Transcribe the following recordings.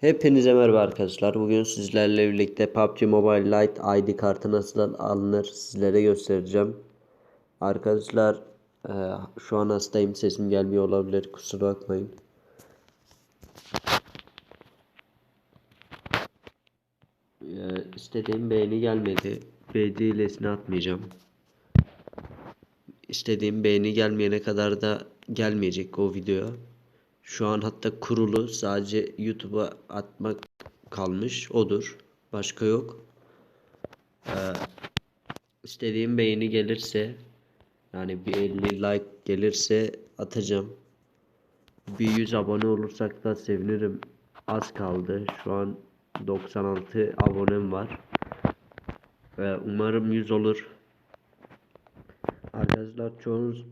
Hepinize merhaba arkadaşlar. Bugün sizlerle birlikte PUBG Mobile Lite ID kartı nasıl alınır sizlere göstereceğim. Arkadaşlar e, şu an hastayım. Sesim gelmiyor olabilir. Kusura bakmayın. E, istediğim beğeni gelmedi. Beğeni hilesini atmayacağım. İstediğim beğeni gelmeyene kadar da gelmeyecek o video. Şu an hatta kurulu sadece YouTube'a atmak kalmış odur. Başka yok. Ee, istediğim beğeni gelirse yani bir 50 like gelirse atacağım. Bir 100 abone olursak da sevinirim. Az kaldı. Şu an 96 abonem var. Ee, umarım 100 olur. Arkadaşlar çoğunuz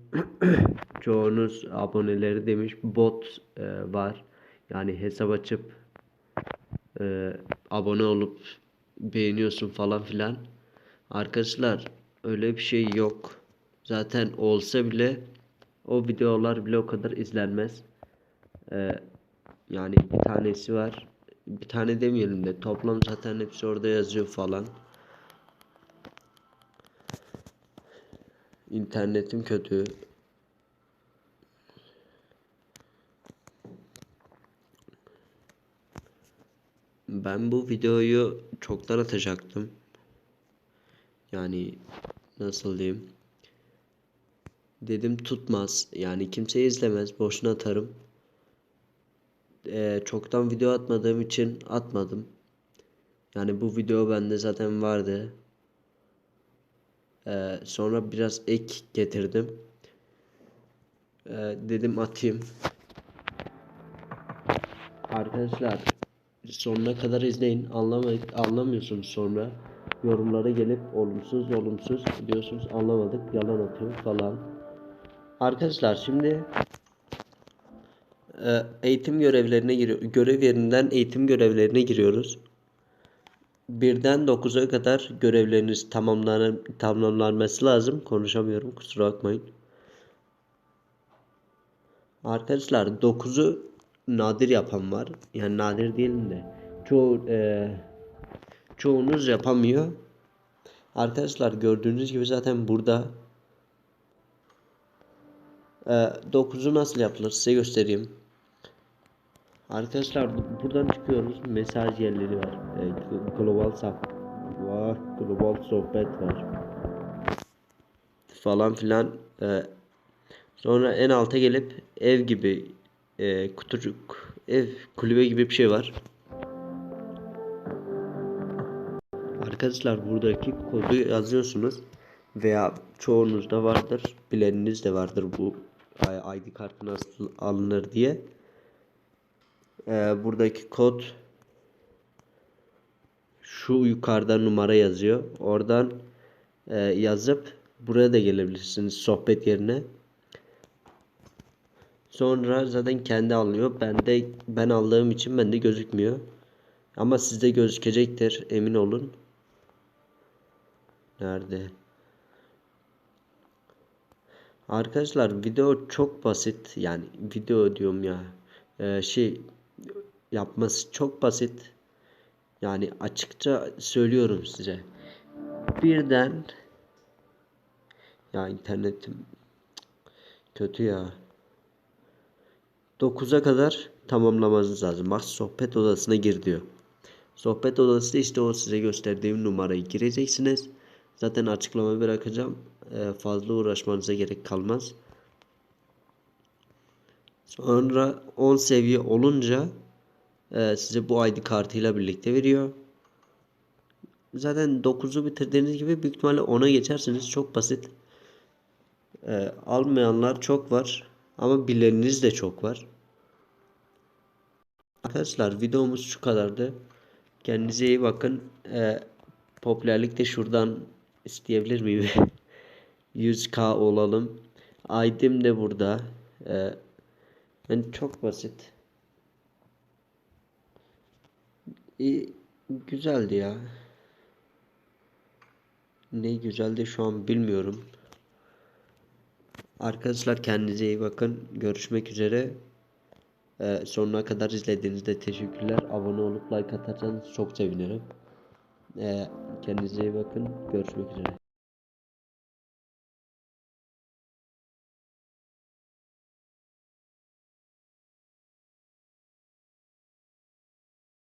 çoğunuz aboneleri demiş bot e, var. Yani hesap açıp e, abone olup beğeniyorsun falan filan. Arkadaşlar öyle bir şey yok. Zaten olsa bile o videolar bile o kadar izlenmez. E, yani bir tanesi var. Bir tane demeyelim de toplam zaten hepsi orada yazıyor falan. İnternetim kötü. Ben bu videoyu çoktan atacaktım. Yani nasıl diyeyim? Dedim tutmaz. Yani kimse izlemez. Boşuna atarım. Ee, çoktan video atmadığım için atmadım. Yani bu video bende zaten vardı. Ee, sonra biraz ek getirdim. Ee, dedim atayım. Arkadaşlar sonuna kadar izleyin. Anlamay anlamıyorsunuz sonra. Yorumlara gelip olumsuz olumsuz diyorsunuz anlamadık yalan atıyor falan. Arkadaşlar şimdi e, eğitim görevlerine giriyor. Görev yerinden eğitim görevlerine giriyoruz. Birden 9'a kadar görevleriniz tamamlan tamamlanması lazım. Konuşamıyorum kusura bakmayın. Arkadaşlar 9'u nadir yapan var. Yani nadir değilim de çoğu e, çoğunuz yapamıyor. Arkadaşlar gördüğünüz gibi zaten burada e, 9'u nasıl yapılır size göstereyim. Arkadaşlar buradan çıkıyoruz. Mesaj yerleri var. E, global sap var. Global sohbet var. Falan filan. E, sonra en alta gelip ev gibi e, kutucuk ev kulübe gibi bir şey var. Arkadaşlar buradaki kodu yazıyorsunuz veya çoğunuzda vardır. Bileniniz de vardır bu ID kartı nasıl alınır diye. Ee, buradaki kod şu yukarıda numara yazıyor. Oradan e, yazıp buraya da gelebilirsiniz sohbet yerine. Sonra zaten kendi alıyor. Ben de ben aldığım için bende gözükmüyor. Ama sizde gözükecektir. Emin olun. Nerede? Arkadaşlar video çok basit. Yani video diyorum ya. Ee, şey yapması çok basit. Yani açıkça söylüyorum size. Birden ya internetim kötü ya. 9'a kadar tamamlamanız lazım. Bak sohbet odasına gir diyor. Sohbet odası işte o size gösterdiğim numarayı gireceksiniz. Zaten açıklamayı bırakacağım. Ee, fazla uğraşmanıza gerek kalmaz. Sonra 10 seviye olunca e, size bu ID kartıyla birlikte veriyor. Zaten 9'u bitirdiğiniz gibi büyük ihtimalle 10'a geçersiniz. Çok basit. E, almayanlar çok var. Ama bileniniz de çok var. Arkadaşlar videomuz şu kadardı. Kendinize iyi bakın. E, popülerlik de şuradan isteyebilir miyim? 100k olalım. ID'm de burada. E, yani çok basit. İyi, güzeldi ya. Ne güzeldi şu an bilmiyorum. Arkadaşlar kendinize iyi bakın. Görüşmek üzere. Ee, sonuna kadar izlediğinizde teşekkürler. Abone olup like atarsanız çok sevinirim. Ee, kendinize iyi bakın. Görüşmek üzere.